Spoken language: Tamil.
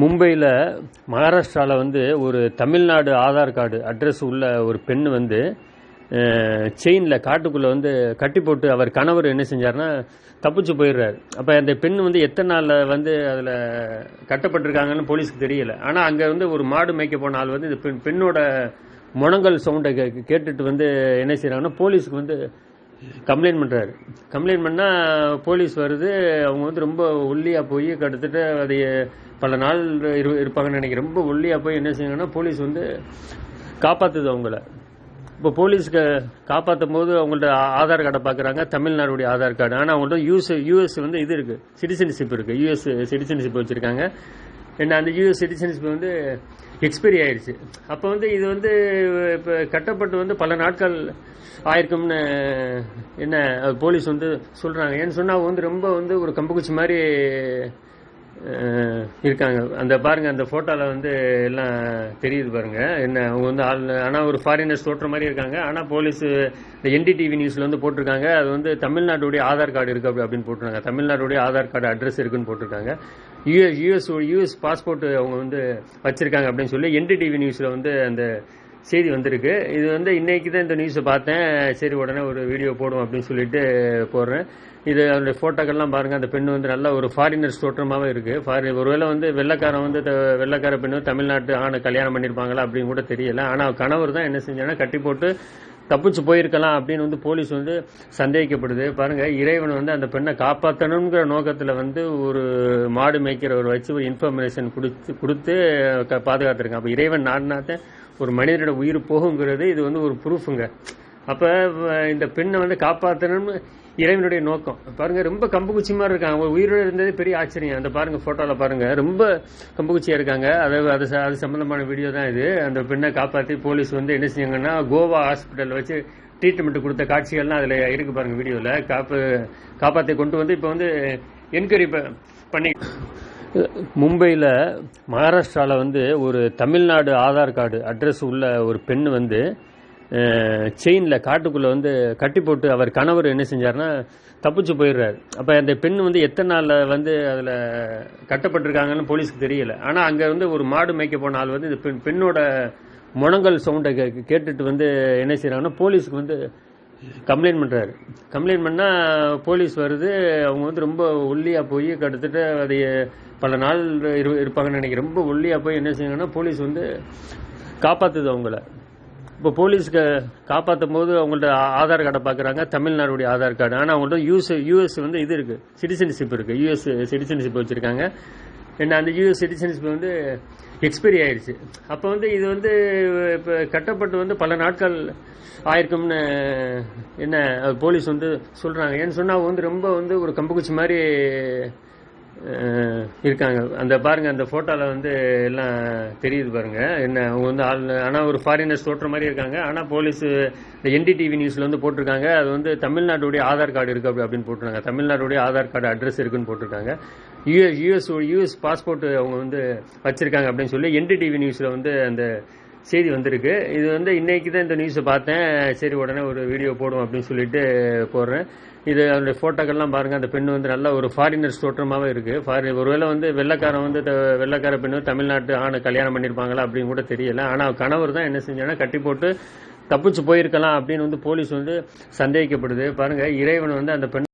மும்பையில் மகாராஷ்டிராவில் வந்து ஒரு தமிழ்நாடு ஆதார் கார்டு அட்ரஸ் உள்ள ஒரு பெண் வந்து செயினில் காட்டுக்குள்ளே வந்து கட்டி போட்டு அவர் கணவர் என்ன செஞ்சார்னா தப்பிச்சு போயிடுறாரு. அப்போ அந்த பெண் வந்து எத்தனை நாளில் வந்து அதில் கட்டப்பட்டிருக்காங்கன்னு போலீஸ்க்கு தெரியல. ஆனால் அங்கே வந்து ஒரு மாடு மேய்க்க போன ஆள் வந்து இந்த பெண் பெண்ணோட முனங்கல் சவுண்டை கே கேட்டுட்டு வந்து என்ன செய்கிறாங்கன்னா போலீஸுக்கு வந்து கம்ப்ளைண்ட் பண்ணுறாரு கம்ப்ளைண்ட் பண்ணால் போலீஸ் வருது அவங்க வந்து ரொம்ப ஒல்லியாக போய் கிட்டத்தட்ட அதை பல நாள் இரு இருப்பாங்கன்னு நினைக்கிறேன். ரொம்ப ஒல்லியாக போய் என்ன செய்யணும்னா போலீஸ் வந்து காப்பாற்றுது அவங்கள. இப்போ போலீஸ்க்கு காப்பாற்றும் போது அவங்கள்ட்ட ஆதார் கார்டை பார்க்குறாங்க தமிழ்நாடுடைய ஆதார் கார்டு. ஆனால் அவங்கள்ட்ட யூஎஸ் யூஎஸ் வந்து இது இருக்குது சிட்டிசன்ஷிப் இருக்குது யூஎஸ் சிட்டிசன்ஷிப் வச்சுருக்காங்க. என்ன அந்த யூஎஸ் சிட்டிசன்ஷிப் வந்து எக்ஸ்பைரி ஆயிடுச்சு அப்போ வந்து இது வந்து இப்போ கட்டப்பட்டு வந்து பல நாட்கள் ஆயிருக்கும்னு என்ன போலீஸ் வந்து சொல்கிறாங்க ஏன்னு சொன்னால் வந்து ரொம்ப வந்து ஒரு கம்புக்குச்சி மாதிரி இருக்காங்க. அந்த பாருங்க அந்த ஃபோட்டோவில் வந்து எல்லாம் தெரியுது பாருங்க. என்ன அவங்க வந்து ஆள் ஆனால் ஒரு ஃபாரினர்ஸ் தோற்ற மாதிரி இருக்காங்க. ஆனால் போலீஸ் இந்த என்டிடிவி நியூஸில் வந்து போட்டிருக்காங்க. அது வந்து தமிழ்நாட்டுடைய ஆதார் கார்டு இருக்கு அப்படி அப்படின்னு போட்டிருக்காங்க. தமிழ்நாட்டுடைய ஆதார் கார்டு அட்ரஸ் இருக்குன்னு போட்டிருக்காங்க. யூஎஸ் யூஎஸ் யூஎஸ் பாஸ்போர்ட் அவங்க வந்து வச்சிருக்காங்க அப்படின்னு சொல்லி என்டிடிவி நியூஸில் வந்து அந்த செய்தி வந்திருக்கு. இது வந்து இன்னைக்கு தான் இந்த நியூஸை பார்த்தேன். சரி உடனே ஒரு வீடியோ போடுவோம் அப்படின்னு சொல்லிட்டு போடுறேன். இது அதனுடைய ஃபோட்டோக்கள்லாம் பாருங்கள் அந்த பெண் வந்து நல்ல ஒரு ஃபாரினர்ஸ் தோற்றமாகவே இருக்குது ஃபாரின் ஒருவேளை வந்து வெள்ளக்காரன் வந்து வெள்ளக்கார பெண்ணு தமிழ்நாட்டு ஆணை கல்யாணம் பண்ணியிருப்பாங்களா அப்படின்னு கூட தெரியல. ஆனால் கணவர் தான் என்ன செஞ்சாங்கன்னா கட்டி போட்டு தப்பிச்சு போயிருக்கலாம் அப்படின்னு வந்து போலீஸ் வந்து சந்தேகிக்கப்படுது பாருங்க இறைவன் வந்து அந்த பெண்ணை காப்பாற்றணுங்கிற நோக்கத்தில் வந்து ஒரு மாடு மேய்க்கிறவர் வச்சு ஒரு இன்ஃபர்மேஷன் கொடுத்து கொடுத்து பாதுகாத்துருக்காங்க. அப்போ இறைவன் நாடினாத்தான் ஒரு மனிதனோட உயிர் போகுங்கிறது இது வந்து ஒரு ப்ரூஃபுங்க அப்போ இந்த பெண்ணை வந்து காப்பாற்றணும்னு இறைவனுடைய நோக்கம். பாருங்க ரொம்ப கம்புக்குச்சி மாதிரி இருக்காங்க. உயிரோடு இருந்ததே பெரிய ஆச்சரியம். அந்த பாருங்க போட்டோல பாருங்க. ரொம்ப கம்புக்குச்சியா இருக்காங்க. அது அது அது சம்பந்தமான வீடியோ தான் இது. அந்த பெண்ணை காப்பாற்றி போலீஸ் வந்து என்ன செஞ்சாங்கன்னா கோவா ஹாஸ்பிட்டலில் வச்சு ட்ரீட்மெண்ட் கொடுத்த காட்சிகள்லாம் அதில் இருக்கு பாருங்க வீடியோவில் காப்பு காப்பாற்றி கொண்டு வந்து இப்போ வந்து என்கொயரி பண்ணி மும்பையில் மகாராஷ்டிராவில் வந்து ஒரு தமிழ்நாடு ஆதார் கார்டு அட்ரஸ் உள்ள ஒரு பெண் வந்து செயினில் காட்டுக்குள்ளே வந்து கட்டி போட்டு அவர் கணவர் என்ன செஞ்சார்னா தப்பிச்சு போயிடுறாரு. அப்போ அந்த பெண் வந்து எத்தனை நாளில் வந்து அதில் கட்டப்பட்டிருக்காங்கன்னு போலீஸ்க்கு தெரியல. ஆனால் அங்கே வந்து ஒரு மாடு மேய்க்க போன ஆள் வந்து இந்த பெண் பெண்ணோட முனங்கல் சவுண்டை கே கேட்டுட்டு வந்து என்ன செய்கிறாங்கன்னா போலீஸுக்கு வந்து கம்ப்ளைண்ட் பண்ணுறாரு கம்ப்ளைண்ட் பண்ணால் போலீஸ் வருது அவங்க வந்து ரொம்ப ஒல்லியாக போய் கிட்டத்தட்ட அதை பல நாள் இரு இருப்பாங்கன்னு நினைக்கிறேன். ரொம்ப ஒல்லியாக போய் என்ன செய்யணும்னா போலீஸ் வந்து காப்பாற்றுது அவங்கள. இப்போ போலீஸ்க்கு காப்பாற்றும் போது அவங்கள்ட்ட ஆதார் கார்டை பார்க்குறாங்க தமிழ்நாடுடைய ஆதார் கார்டு. ஆனால் அவங்கள்ட்ட யூஎஸ் யூஎஸ் வந்து இது இருக்குது சிட்டிசன்ஷிப் இருக்குது யூஎஸ் சிட்டிசன்ஷிப் வச்சுருக்காங்க. என்ன அந்த யூஎஸ் சிட்டிசன்ஷிப் வந்து எக்ஸ்பைரி ஆயிடுச்சு அப்போ வந்து இது வந்து இப்போ கட்டப்பட்டு வந்து பல நாட்கள் ஆயிருக்கும்னு என்ன போலீஸ் வந்து சொல்கிறாங்க ஏன்னு சொன்னால் அவங்க வந்து ரொம்ப வந்து ஒரு கம்புக்குச்சி மாதிரி இருக்காங்க. அந்த பாருங்க அந்த ஃபோட்டோவில் வந்து எல்லாம் தெரியுது பாருங்க. என்ன அவங்க வந்து ஆள் ஆனால் ஒரு ஃபாரினர்ஸ் தோற்ற மாதிரி இருக்காங்க. ஆனால் போலீஸ் இந்த என்டிடிவி நியூஸில் வந்து போட்டிருக்காங்க. அது வந்து தமிழ்நாட்டுடைய ஆதார் கார்டு இருக்கு அப்படி அப்படின்னு போட்டிருக்காங்க. தமிழ்நாட்டுடைய ஆதார் கார்டு அட்ரஸ் இருக்குன்னு போட்டிருக்காங்க. யூஎஸ் யூஎஸ் யூஎஸ் பாஸ்போர்ட் அவங்க வந்து வச்சிருக்காங்க அப்படின்னு சொல்லி என்டிடிவி நியூஸில் வந்து அந்த செய்தி வந்திருக்கு. இது வந்து இன்னைக்கு தான் இந்த நியூஸை பார்த்தேன். சரி உடனே ஒரு வீடியோ போடுவோம் அப்படின்னு சொல்லிட்டு போடுறேன். இது அதனுடைய ஃபோட்டோக்கள்லாம் பாருங்கள் அந்த பெண் வந்து நல்லா ஒரு ஃபாரினர்ஸ் தோற்றமாகவே இருக்குது ஃபாரின் ஒருவேளை வந்து வெள்ளக்காரன் வந்து வெள்ளக்கார பெண்ணு தமிழ்நாட்டு ஆணை கல்யாணம் பண்ணியிருப்பாங்களா அப்படின்னு கூட தெரியல. ஆனால் கணவர் தான் என்ன செஞ்சாங்கன்னா கட்டி போட்டு தப்பிச்சு போயிருக்கலாம் அப்படின்னு வந்து போலீஸ் வந்து சந்தேகிக்கப்படுது. பாருங்கள் இறைவன் வந்து அந்த பெண்